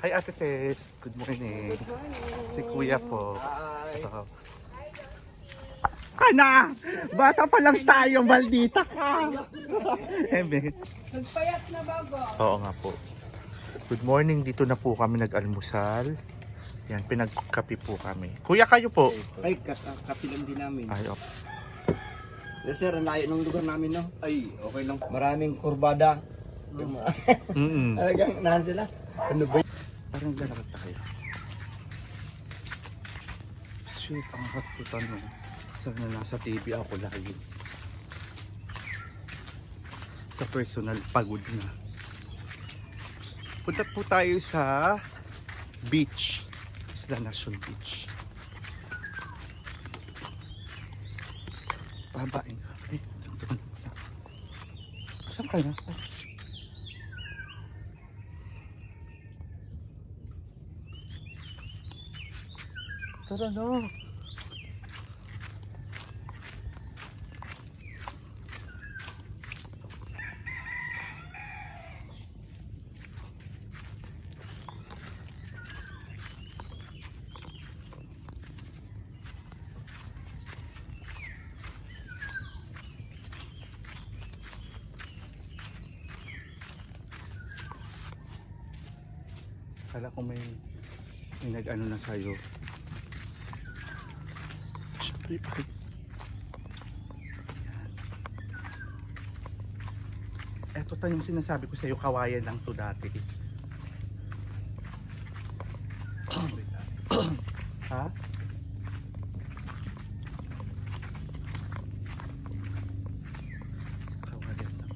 Hi Ate Tess. Good morning. Si Kuya po. Ito. Ana! Bata pa lang tayo, maldita ka! Eme. Nagpayat na bago. Oo nga po. Good morning, dito na po kami nag-almusal. Yan, pinagkapi po kami. Kuya, kayo po. Ay, kat ah, kapilang din namin. Ay, oh. Yes, sir, ang layo ng lugar namin, no? Ay, okay lang. Maraming kurbada. Mm-mm. Talagang nahan sila. Ano ba? Parang lalakad tayo. Sweet, ang hot po tanong. Sana nasa TV ako lagi. Sa personal, pagod na. Punta po tayo sa beach. Isla Nation Beach. Ka. Ay, na. Saan ka na? Tara na. Kala ko may, may nag-ano na sa'yo. Yan. Eto tayo yung sinasabi ko sa'yo, kawayan lang to dati. ha? Kawayan lang.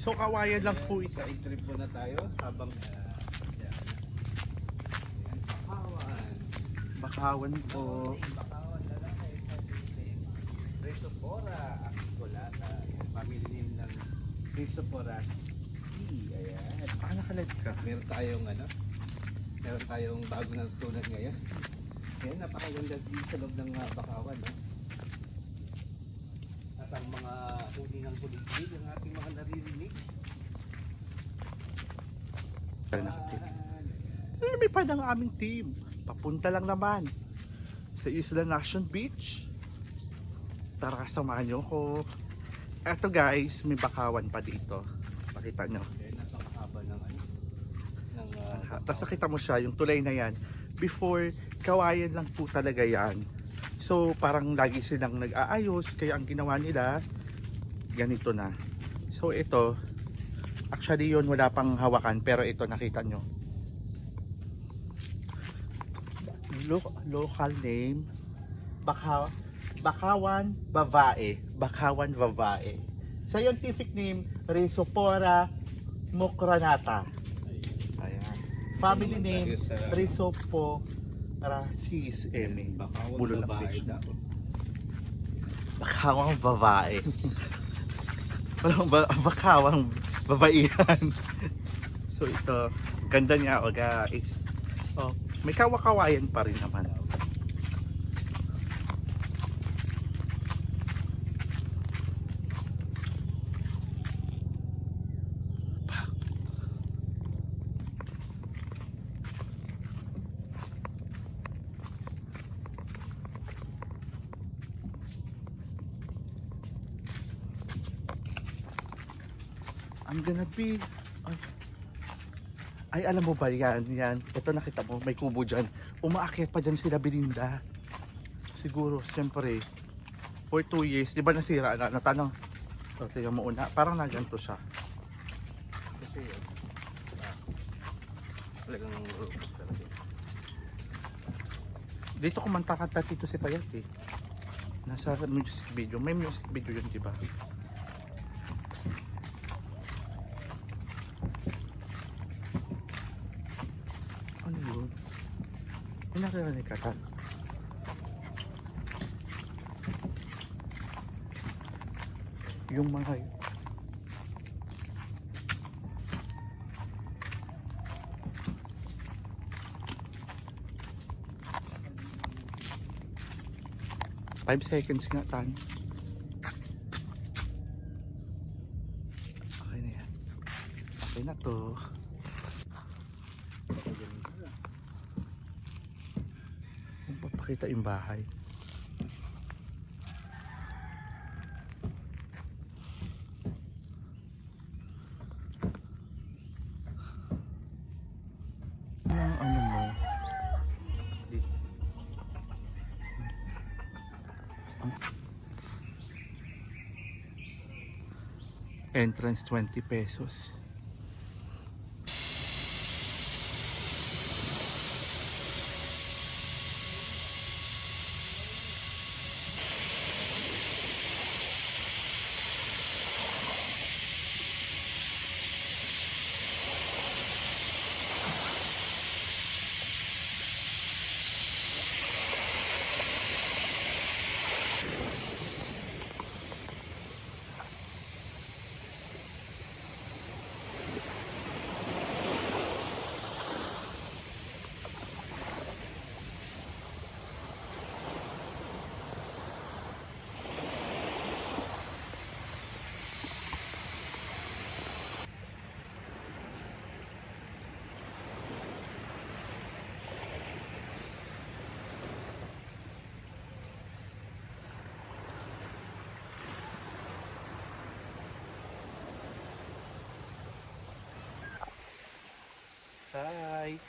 So, kawayan lang po isa. Sa trip po na tayo habang Bakawan po. Crisopora apiculata. Family name ng Crisopora Ayan. Ah, nakalive ka. Meron tayong ano? Meron tayong bago ng tulad ngayon. Ayan, napakaganda dito sa loob ng uh, bakawan. No? At ang mga huli ng kuliglig, ang ating mga naririnig. Eh, may pa ng aming team. Papunta lang naman sa Isla Nation Beach. Tara, samahan nyo ko. Eto guys, may bakawan pa dito. Pakita nyo. Ano. Uh, Tapos nakita mo siya, yung tulay na yan. Before, kawayan lang po talaga yan. So, parang lagi silang nag-aayos. Kaya ang ginawa nila, ganito na. So, ito, actually yun, wala pang hawakan. Pero ito, nakita nyo. Lo- local name, Baka, Bakawan Babae. Bakawan Babae. Scientific name, Rhizopora mucranata. Ayan. Family name, Rhizoporacis M. bakawang Bulo lang babae daw. Bakawang babae. Walang ba bakawang babaihan. so ito, ganda niya o guys. Oh, may kawakawayan pa rin naman. I'm gonna be... Ay. Ay, alam mo ba yan? Yan. Ito nakita mo, may kubo dyan. Umaakyat pa dyan sila Belinda. Siguro, siyempre, for two years, di ba nasira na? Natanong. So, tingnan mo una. Parang naganto siya. Kasi talaga. Dito kumanta kanta dito si Payat eh. Nasa music video. May music video yun, di ba? Ano yun? May nakarinig ka tan? Yung mga Five seconds nga tan. Okay na yan. Okay na to. Makita yung bahay. Ang ano? Entrance 20 pesos. Hi!